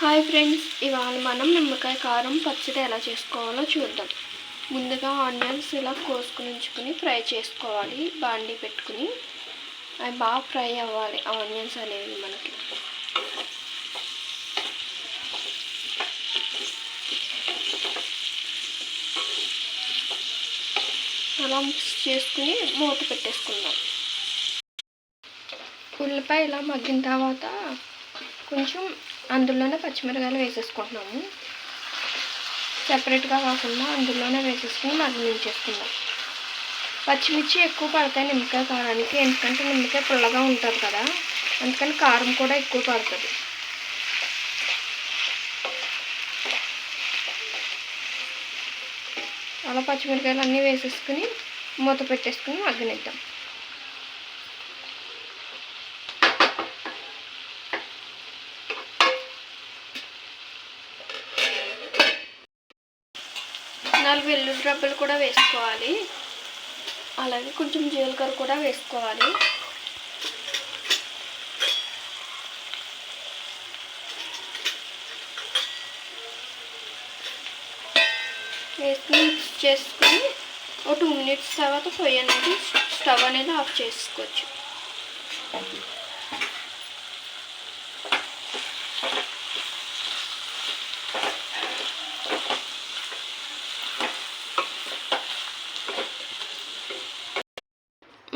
Hi friends ఇవాళ మనం నిమ్మకాయ కారం పచ్చడి ఎలా చేసుకోవాలో చూద్దాం. ముందుగా ఆనియన్స్ ఇలా కోసుకుని ఉంచుకుని ఫ్రై చేసుకోవాలి. బాండీ పెట్టుకుని అవి బాగా ఫ్రై అవ్వాలి ఆనియన్స్ అనేవి మనకి. అలా మిక్స్ చేసుకుని మూత పెట్టేసుకుందాం. ఉల్లిపాయ ఇలా మగ్గిన తర్వాత కొంచెం అందులోనే పచ్చిమిరకాయలు వేసేసుకుంటున్నాము. సపరేట్గా కాకుండా అందులోనే వేసేసుకుని మగ్గించేసుకుందాం పచ్చిమిర్చి ఎక్కువ పడతాయి నిమ్మకాయ కారానికి ఎందుకంటే నిమ్మకాయ పుల్లగా ఉంటుంది కదా అందుకని కారం కూడా ఎక్కువ పడుతుంది. అలా పచ్చిమిరకాయలు అన్నీ వేసేసుకుని మూత పెట్టేసుకుని మగ్గనిద్దాం. నాలుగు వెల్లుల్లి రబ్బలు కూడా వేసుకోవాలి. అలాగే కొంచెం జీలకర్ర కూడా వేసుకోవాలి. వేసుకుని మిక్స్ చేసుకుని ఒక టూ మినిట్స్ తర్వాత పొయ్యి అనేది స్టవ్ అనేది ఆఫ్ చేసుకోవచ్చు.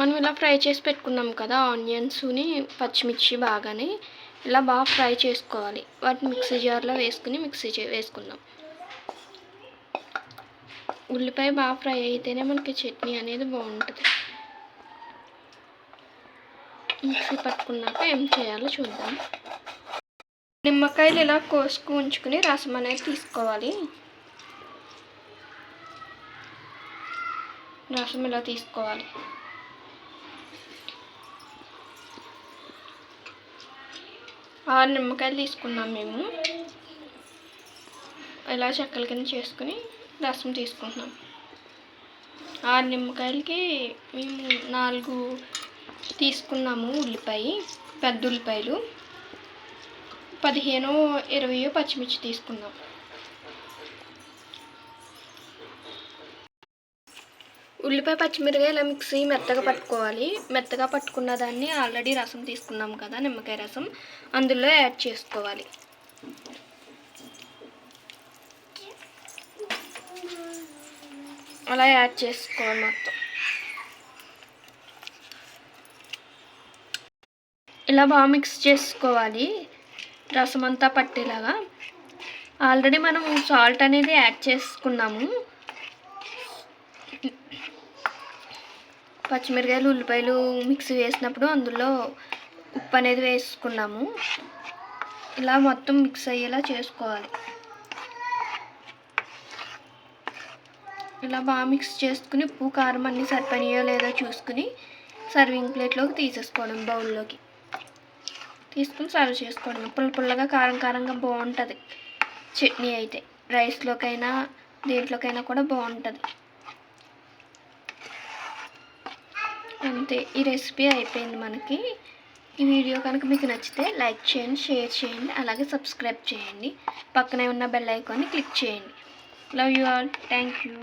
మనం ఇలా ఫ్రై చేసి పెట్టుకున్నాం కదా ఆనియన్స్ని పచ్చిమిర్చి బాగానే ఇలా బాగా ఫ్రై చేసుకోవాలి. వాటిని మిక్సీ జార్లో వేసుకుని మిక్సీ చే వేసుకుందాం. ఉల్లిపాయ బాగా ఫ్రై అయితేనే మనకి చట్నీ అనేది బాగుంటుంది. మిక్సీ పట్టుకున్నాక ఏం చేయాలో చూద్దాం. నిమ్మకాయలు ఇలా కోసుకు ఉంచుకుని రసం అనేది తీసుకోవాలి. రసం ఇలా తీసుకోవాలి. ఆరు నిమ్మకాయలు తీసుకున్నాం మేము. ఇలా చెక్కల కింద చేసుకుని రసం తీసుకుంటున్నాం. ఆరు నిమ్మకాయలకి మేము నాలుగు తీసుకున్నాము ఉల్లిపాయ పెద్ద ఉల్లిపాయలు. పదిహేను ఇరవయో పచ్చిమిర్చి తీసుకున్నాం. ఉల్లిపాయ పచ్చిమిరకాయ ఇలా మిక్సీ మెత్తగా పట్టుకోవాలి. మెత్తగా పట్టుకున్న దాన్ని ఆల్రెడీ రసం తీసుకున్నాం కదా నిమ్మకాయ రసం. అందులో యాడ్ చేసుకోవాలి. అలా యాడ్ చేసుకోవాలి మొత్తం. ఇలా బాగా మిక్స్ చేసుకోవాలి. రసం అంతా పట్టేలాగా. ఆల్రెడీ మనం సాల్ట్ అనేది యాడ్ చేసుకున్నాము. పచ్చిమిరకాయలు ఉల్లిపాయలు మిక్స్ వేసినప్పుడు అందులో ఉప్పు అనేది వేసుకున్నాము. ఇలా మొత్తం మిక్స్ అయ్యేలా చేసుకోవాలి. ఇలా బాగా మిక్స్ చేసుకుని ఉప్పు కారం అన్నీ సరిపోయాయో లేదో చూసుకుని సర్వింగ్ ప్లేట్లోకి తీసేసుకోవడం బౌల్లోకి తీసుకుని సర్వ్ చేసుకోవడం. పుల్ల పుల్లగా కారం కారంగా బాగుంటుంది. చట్నీ అయితే. రైస్లోకైనా దేంట్లోకైనా కూడా బాగుంటుంది. అంతే ఈ రెసిపీ అయిపోయింది మనకి. ఈ వీడియో కనుక మీకు నచ్చితే లైక్ చేయండి షేర్ చేయండి అలాగే సబ్స్క్రైబ్ చేయండి. పక్కనే ఉన్న బెల్ ఐకాన్ని క్లిక్ చేయండి. Love you all. Thank you.